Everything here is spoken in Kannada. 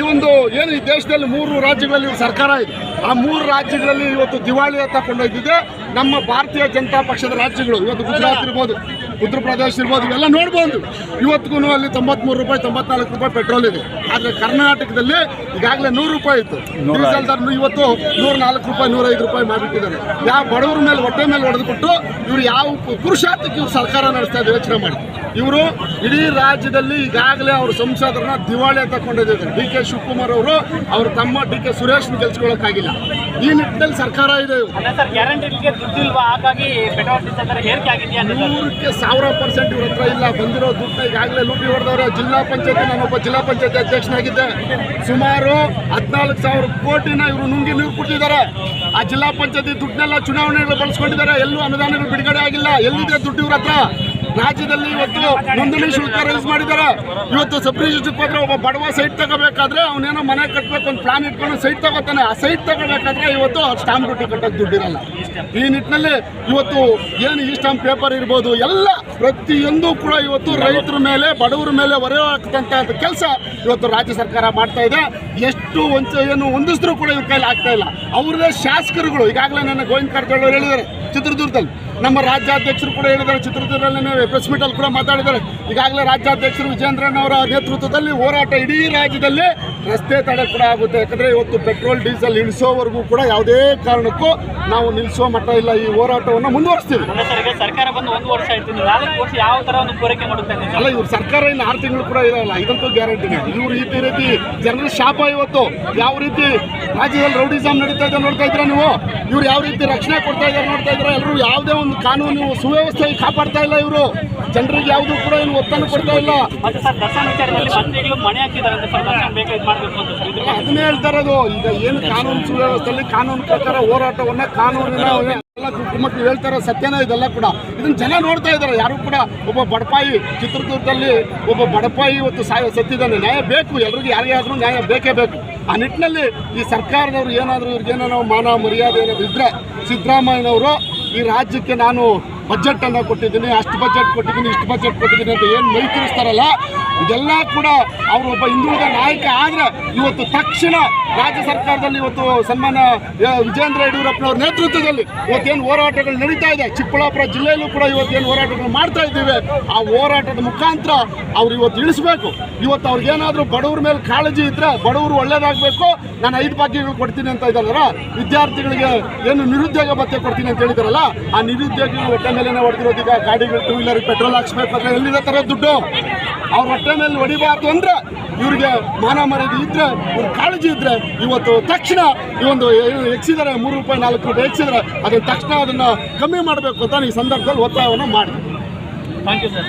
ಈ ಒಂದು ಏನು ಈ ದೇಶದಲ್ಲಿ ಮೂರು ರಾಜ್ಯಗಳಲ್ಲಿ ಸರ್ಕಾರ ಇದೆ. ಆ ಮೂರು ರಾಜ್ಯಗಳಲ್ಲಿ ಇವತ್ತು ದಿವಾಳಿ ಅಂತ ಕೊಂಡೊಯ್ದಿದೆ. ನಮ್ಮ ಭಾರತೀಯ ಜನತಾ ಪಕ್ಷದ ರಾಜ್ಯಗಳು. ಇವತ್ತು ಗುಜರಾತ್ ಇರ್ಬೋದು. ಉತ್ತರ ಪ್ರದೇಶ ಇರ್ಬೋದು ಇವೆಲ್ಲ ನೋಡ್ಬೋದು. ಇವತ್ತಿಗೂ ಅಲ್ಲಿ ತೊಂಬತ್ಮೂರು ರೂಪಾಯಿ ತೊಂಬತ್ನಾಲ್ಕು ರೂಪಾಯಿ ಪೆಟ್ರೋಲ್ ಇದೆ. ಆದರೆ ಕರ್ನಾಟಕದಲ್ಲಿ ಈಗಾಗಲೇ ನೂರು ರೂಪಾಯಿ ಇತ್ತು. ಡೀಸೆಲ್ ದರ ಇವತ್ತು ನೂರ ನಾಲ್ಕು ರೂಪಾಯಿ ನೂರೈದು ರೂಪಾಯಿ ಮಾಡಿಬಿಟ್ಟಿದ್ದಾರೆ ಯಾವ ಬಡವರ ಮೇಲೆ ಹೊಟ್ಟೆ ಮೇಲೆ ಹೊಡೆದುಬಿಟ್ಟು ಇವರು ಯಾವ ಪುರುಷಾರ್ಥಕ್ಕೆ ಇವ್ರು ಸರ್ಕಾರ ನಡೆಸ್ತಾ ಇದ್ದಾರೆ ಯೋಚನೆ ಮಾಡಿ. ಇವರು ಇಡೀ ರಾಜ್ಯದಲ್ಲಿ ಈಗಾಗಲೇ ಅವರು ಸಂಸದರನ್ನ ದಿವಾಳಿ ಅಂತ ಡಿ ಕೆ ಶಿವಕುಮಾರ್ ಅವರು ಅವ್ರ ತಮ್ಮ ಡಿ ಕೆ ಸುರೇಶ್ನ ಗೆಲ್ಸ್ಕೊಳ್ಳೋಕ್ಕಾಗಿಲ್ಲ ಈ ನಿಟ್ಟಿನಲ್ಲಿ ಸರ್ಕಾರ ಇದೆ. ನೂರಕ್ಕೆ ಸಾವಿರ ಪರ್ಸೆಂಟ್ ಇವ್ರ ಹತ್ರ ಇಲ್ಲ. ಬಂದಿರೋ ದುಡ್ಡು ಈಗಾಗಲೇ ಲೂಟಿ ಹೊಡೆದವ್ರೆ. ಜಿಲ್ಲಾ ಪಂಚಾಯತಿ ನಾನೊಬ್ಬ ಜಿಲ್ಲಾ ಪಂಚಾಯತಿ ಅಧ್ಯಕ್ಷನಾಗಿದ್ದೆ. ಸುಮಾರು ಹದಿನಾಲ್ಕು ಸಾವಿರ ಕೋಟಿನ ಇವರು ನುಂಗಿ ನೀರು ಕೊಡ್ತಿದ್ದಾರೆ ಆ ಜಿಲ್ಲಾ ಪಂಚಾಯತಿ ದುಡ್ಡನ್ನೆಲ್ಲ ಚುನಾವಣೆಗಳು ಬಳಸ್ಕೊಂಡಿದ್ದಾರೆ. ಎಲ್ಲೂ ಅನುದಾನಗಳು ಬಿಡುಗಡೆ ಆಗಿಲ್ಲ. ಎಲ್ಲಿದೆ ದುಡ್ಡು ಇವ್ರ ಹತ್ರ? ರಾಜ್ಯದಲ್ಲಿ ಇವತ್ತು ನೋಂದಣಿ ಶುಲ್ಕ ರೈಸ್ ಮಾಡಿದ್ದಾರೆ. ಇವತ್ತು ಸಬ್ ರಿಜಿಸ್ಟ್ರಿಗೆ ಒಬ್ಬ ಬಡವ ಸೈಟ್ ತಗೋಬೇಕಾದ್ರೆ ಅವನೇನೋ ಮನೆ ಕಟ್ಟಬೇಕು ಒಂದು ಪ್ಲಾನ್ ಇಟ್ಕೊಂಡು ಸೈಟ್ ತಗೋತಾನೆ. ಆ ಸೈಟ್ ತಗೋಬೇಕಾದ್ರೆ ಇವತ್ತು ಸ್ಟಾಂಪ್ ಡ್ಯೂಟಿ ಕಟ್ಟೋಕೆ ದುಡ್ಡಿರಲ್ಲ. ಈ ನಿಟ್ಟಿನಲ್ಲಿ ಇವತ್ತು ಏನು ಈ ಸ್ಟಾಂಪ್ ಪೇಪರ್ ಇರ್ಬೋದು, ಎಲ್ಲ ಪ್ರತಿಯೊಂದು ಕೂಡ ಇವತ್ತು ರೈತರ ಮೇಲೆ, ಬಡವರ ಮೇಲೆ ಹೊರೆ ಕೆಲಸ ಇವತ್ತು ರಾಜ್ಯ ಸರ್ಕಾರ ಮಾಡ್ತಾ ಇದೆ. ಎಷ್ಟು ಒಂಚ ಏನು ಹೊಂದಿಸಿದ್ರು ಕೂಡ ಇವ್ರ ಕೈಲಿ ಆಗ್ತಾ ಇಲ್ಲ. ಅವ್ರದೇ ಶಾಸಕರುಗಳು, ಈಗಾಗಲೇ ನನ್ನ ಗೋವಿಂದ ಕಾರಜೋಳ ಹೇಳಿದ್ದಾರೆ ಚಿತ್ರದುರ್ಗದಲ್ಲಿ. ನಮ್ಮ ರಾಜ್ಯಾಧ್ಯಕ್ಷರು ಕೂಡ ಹೇಳಿದ್ದಾರೆ ಚಿತ್ರದುರ್ಗದಲ್ಲಿ ಪ್ರೆಸ್ ಮೀಟಲ್ಲಿ ಕೂಡ ಮಾತಾಡಿದ್ದಾರೆ. ಈಗಾಗಲೇ ರಾಜ್ಯಾಧ್ಯಕ್ಷರು ವಿಜೇಂದ್ರನ್ ಅವರ ನೇತೃತ್ವದಲ್ಲಿ ಹೋರಾಟ ಇಡೀ ರಾಜ್ಯದಲ್ಲಿ ರಸ್ತೆ ತಡೆ ಕೂಡ ಆಗುತ್ತೆ. ಯಾಕಂದರೆ ಇವತ್ತು ಪೆಟ್ರೋಲ್ ಡೀಸೆಲ್ ಇಳಿಸೋವರೆಗೂ ಕೂಡ ಯಾವುದೇ ಕಾರಣಕ್ಕೂ ನಾವು ನಿಲ್ಲಿಸೋ ಮಟ್ಟ ಇಲ್ಲ. ಈ ಹೋರಾಟವನ್ನು ಮುಂದುವರಿಸ್ತೀವಿ. ಸರ್ಕಾರ ಬಂದು ಒಂದು ವರ್ಷ ಆಯ್ತು. ವರ್ಷ ಯಾವ ತರ ಒಂದು ಪೂರೈಕೆ ಮಾಡುತ್ತೆ ಅಲ್ಲ ಇವ್ರು ಸರ್ಕಾರ ಇನ್ನು ಆರು ತಿಂಗಳು ಕೂಡ ಇರಲ್ಲ. ಇದಂತೂ ಗ್ಯಾರಂಟಿ ಇವ್ರು ಈ ರೀತಿ ಜನರ ಶಾಪ ಇವತ್ತು. ಯಾವ ರೀತಿ ರಾಜ್ಯದಲ್ಲಿ ರೌಡಿಸಮ್ ನಡೀತಾ ಇದೆ ನೋಡ್ತಾ ಇದ್ರ ನೀವು? ಇವ್ರು ಯಾವ ರೀತಿ ರಕ್ಷಣೆ ಕೊಡ್ತಾ ಇದ್ದಾರೆ ನೋಡ್ತಾ ಇದ್ರೆ ಎಲ್ಲರೂ ಯಾವುದೇ ಒಂದು ಕಾನೂನು ಸುವ್ಯವಸ್ಥೆ ಕಾಪಾಡ್ತಾ ಇಲ್ಲ ಇವರು. ಜನರಿಗೆ ಯಾವುದು ಕೂಡ ಏನು ಒತ್ತನ್ನು ಕೊಡ್ತಾ ಇಲ್ಲ. ಅದನ್ನೇ ಹೇಳ್ತಾ ಇರೋದು. ಈಗ ಏನು ಕಾನೂನು ಸುವ್ಯವಸ್ಥೆಯಲ್ಲಿ ಕಾನೂನು ಪ್ರಕಾರ ಹೋರಾಟವನ್ನ ಕಾನೂನಿನ ಎಲ್ಲ ಕುಟುಂಬಕ್ಕೆ ಹೇಳ್ತಾರೆ ಸತ್ಯನೇ ಇದೆಲ್ಲ ಕೂಡ. ಇದನ್ನ ಜನ ನೋಡ್ತಾ ಇದ್ದಾರೆ. ಯಾರು ಕೂಡ ಒಬ್ಬ ಬಡಪಾಯಿ ಚಿತ್ರದುರ್ಗದಲ್ಲಿ ಒಬ್ಬ ಬಡಪಾಯಿ ಇವತ್ತು ಸಾಯ ಸತ್ತಿದ್ದಾನೆ. ನ್ಯಾಯ ಬೇಕು. ಎಲ್ರಿಗೂ ಯಾರಿಗಾದ್ರೂ ನ್ಯಾಯ ಬೇಕೇ ಬೇಕು. ಆ ನಿಟ್ಟಿನಲ್ಲಿ ಈ ಸರ್ಕಾರದವರು ಏನಾದರೂ ಇವ್ರಿಗೇನೋ ಮಾನ ಮರ್ಯಾದೆ ಏನಾದರೂ ಇದ್ದರೆ ಸಿದ್ದರಾಮಯ್ಯನವರು ಈ ರಾಜ್ಯಕ್ಕೆ ನಾನು ಬಜೆಟ್ ಅನ್ನ ಕೊಟ್ಟಿದ್ದೀನಿ, ಅಷ್ಟು ಬಜೆಟ್ ಕೊಟ್ಟಿದ್ದೀನಿ, ಇಷ್ಟು ಬಜೆಟ್ ಕೊಟ್ಟಿದ್ದೀನಿ ಅಂತ ಏನು ಮೈ ತಿರ್ಸ್ತಾರಲ್ಲ ಇದೆಲ್ಲ ಕೂಡ ಅವರು ಒಬ್ಬ ಹಿಂದುಳಿದ ನಾಯಕ ಆದ್ರೆ ಇವತ್ತು ತಕ್ಷಣ ರಾಜ್ಯ ಸರ್ಕಾರದಲ್ಲಿ ಇವತ್ತು ಸನ್ಮಾನ ವಿಜೇಂದ್ರ ಯಡಿಯೂರಪ್ಪನವ್ರ ನೇತೃತ್ವದಲ್ಲಿ ಇವತ್ತೇನು ಹೋರಾಟಗಳು ನಡೀತಾ ಇದೆ. ಚಿಕ್ಕಬಳ್ಳಾಪುರ ಜಿಲ್ಲೆಯಲ್ಲೂ ಕೂಡ ಇವತ್ತೇನು ಹೋರಾಟಗಳು ಮಾಡ್ತಾ ಇದ್ದೀವಿ. ಆ ಹೋರಾಟದ ಮುಖಾಂತರ ಅವ್ರು ಇವತ್ತು ಇಳಿಸ್ಬೇಕು. ಇವತ್ತು ಅವ್ರಿಗೇನಾದರೂ ಬಡವ್ರ ಮೇಲೆ ಕಾಳಜಿ ಇದ್ರೆ ಬಡವರು ಒಳ್ಳೇದಾಗಬೇಕು. ನಾನು ಐದು ಭಾಗ್ಯಗಳು ಕೊಡ್ತೀನಿ ಅಂತ ಇದ್ದಾರಲ್ಲ, ವಿದ್ಯಾರ್ಥಿಗಳಿಗೆ ಏನು ನಿರುದ್ಯೋಗ ಭತ್ಯೆ ಕೊಡ್ತೀನಿ ಅಂತ ಹೇಳಿದಾರಲ್ಲ, ಆ ನಿರುದ್ಯೋಗಿಗಳು ಹೊಟ್ಟೆ ಮೇಲೆ ಹೊಡೆದಿರೋದು ಈಗ ಗಾಡಿಗಳು ಟೂ ವೀಲರ್ ಪೆಟ್ರೋಲ್ ಹಾಕ್ಸ್ಬೇಕು ಎಲ್ಲಿದೆ ತರ ದುಡ್ಡು? ಅವ್ರ ಹೊಟ್ಟೆ ಮೇಲೆ ಹೊಡಿಬಾರ್ದು ಅಂದ್ರೆ ಇವ್ರಿಗೆ ಮಾನ ಮರ್ಯಾದೆ ಇದ್ರೆ, ಇವ್ರ ಕಾಳಜಿ ಇದ್ರೆ ಇವತ್ತು ತಕ್ಷಣ ಈ ಒಂದು ಹೆಚ್ಚಿದರೆ ಮೂರು ರೂಪಾಯಿ, ನಾಲ್ಕು ರೂಪಾಯಿ ಹೆಚ್ಚಿದ್ರೆ ಅದನ್ನ ತಕ್ಷಣ ಅದನ್ನ ಕಮ್ಮಿ ಮಾಡಬೇಕು ಅಂತ ಈ ಸಂದರ್ಭದಲ್ಲಿ ಒತ್ತಾಯವನ್ನು ಮಾಡಿ. Thank you sir